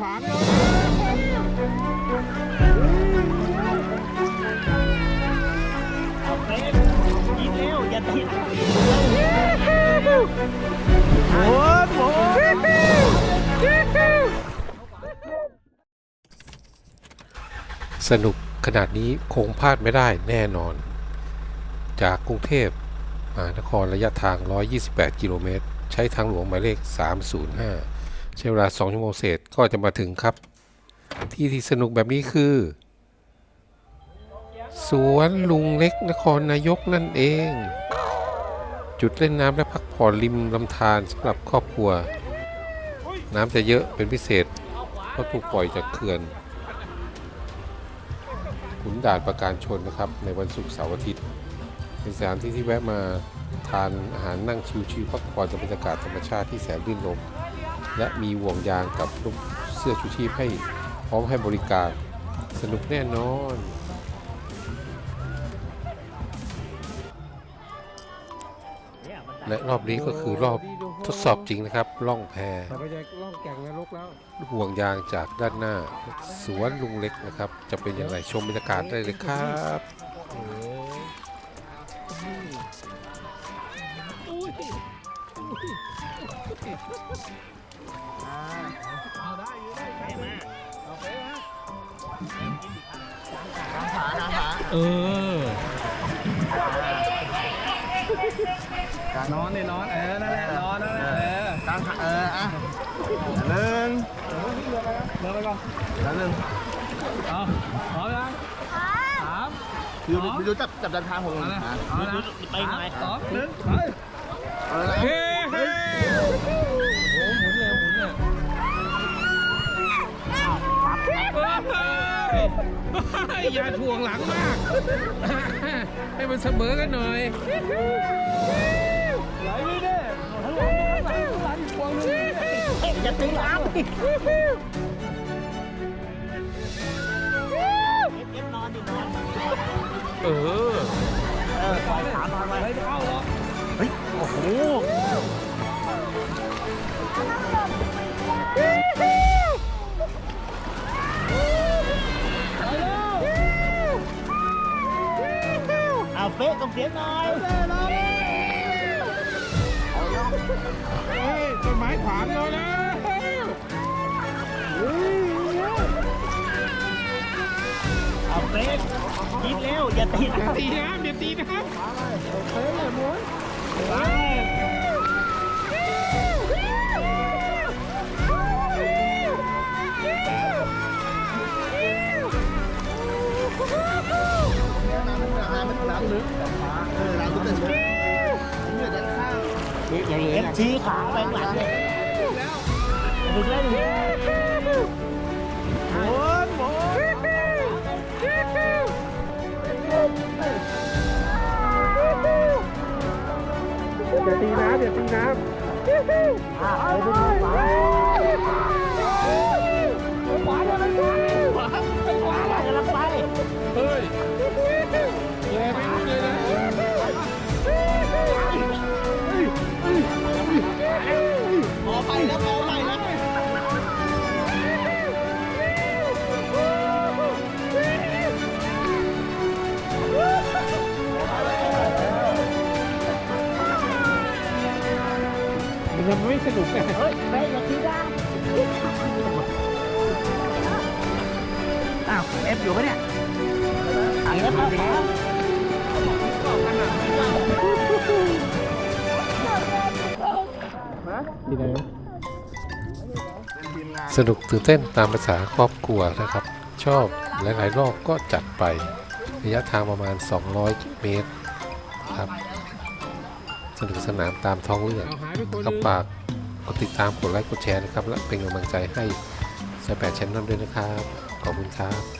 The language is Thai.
ขวางเลยเอาเฟสยิงเร็วอย่าตีนะโอ้โหสนุกขนาดนี้คงพลาดไม่ได้แน่นอน จากกรุงเทพมหานครระยะทาง 128 กิโลเมตร ใช้ทางหลวงหมายเลข 305 ใช้เวลา 2 ชั่วโมงเศษก็จะมาถึงครับ ที่ที่สนุกแบบนี้คือ สวนลุงเล็กนครนายกนั่นเอง จุดเล่นน้ำและพักผ่อนริมลำธารสำหรับครอบครัว น้ำจะเยอะเป็นพิเศษ เพราะถูกปล่อยจากเขื่อนขุนด่านประการชนนะครับ ในวันศุกร์เสาร์อาทิตย์ เป็นสถานที่ที่แวะมาทานอาหารนั่งชิวๆพักผ่อนกับบรรยากาศธรรมชาติที่แสนรื่นรม และมีห่วงยางกับลูกเสื้อชูชีพให้พร้อมให้บริการ สนุกแน่นอน และรอบนี้ก็คือรอบทดสอบจริงนะครับ ล่องแพแต่ไม่ใช่ล่องแก่งนรกแล้ว ห่วงยางจากด้านหน้า สวนลุงเล็กนะครับ จะเป็นอย่างไรชมบรรยากาศได้เลยครับ เออนอนเนี่นอนเออนั่นแหละนอนนั่นแหละเออกลางขาเอออะหนึ่งเดินไปก่อนแล้วหนึ่งเอาพร้อมยังสามคือไม่รู้จับจับดันทางผมนะไปไหนสองหนึ่งไป ยอย่าถ่วงหลังมาก ให้มันเสมอกันหน่อย ไหลไม่ได้ไหลไหลพวงนึงอย่าตีน้ำเก็บนอนดินอนเออเออปล่อยขานอนไว้ไม่เข้าหรอกเฮ้ย โอ้โห เสียงหน่อยเฮ้ยต้นไม้ขวางเราแล้วเอาเฟสยิงเร็วอย่าตีนะตีน้ำเดี๋ยวตีน้ำเฮ้ยหมุนไปน้ำมันน้ำลึก เอ็ชี้ขาไปหลังเลยถึงเล่นหมุนหมุนเดี๋ยวตีน้ำเดี๋ยวตีน้อะไปดูขว ไปแล้วพอไปแล้วมันไม่สนุกไงเฮ้ยไปอย่าชี้ด้าอ้าวเอฟอยู่ปะเนี่ยอันนี้ครับ ที่ไหนสนุกตื่นเต้นตามภาษาครอบครัวนะครับ ชอบหลายๆรอบก็จัดไประยะทางประมาณ 200 เมตรครับ สนุกสนานตามท้องเรื่องเอาหายไปคนก็นึงฝากกดติดตามกดไลค์กดแชร์นะครับ และเป็นกำลังใจให้สายแปดชแนลด้วยนะครับ ขอบคุณครับ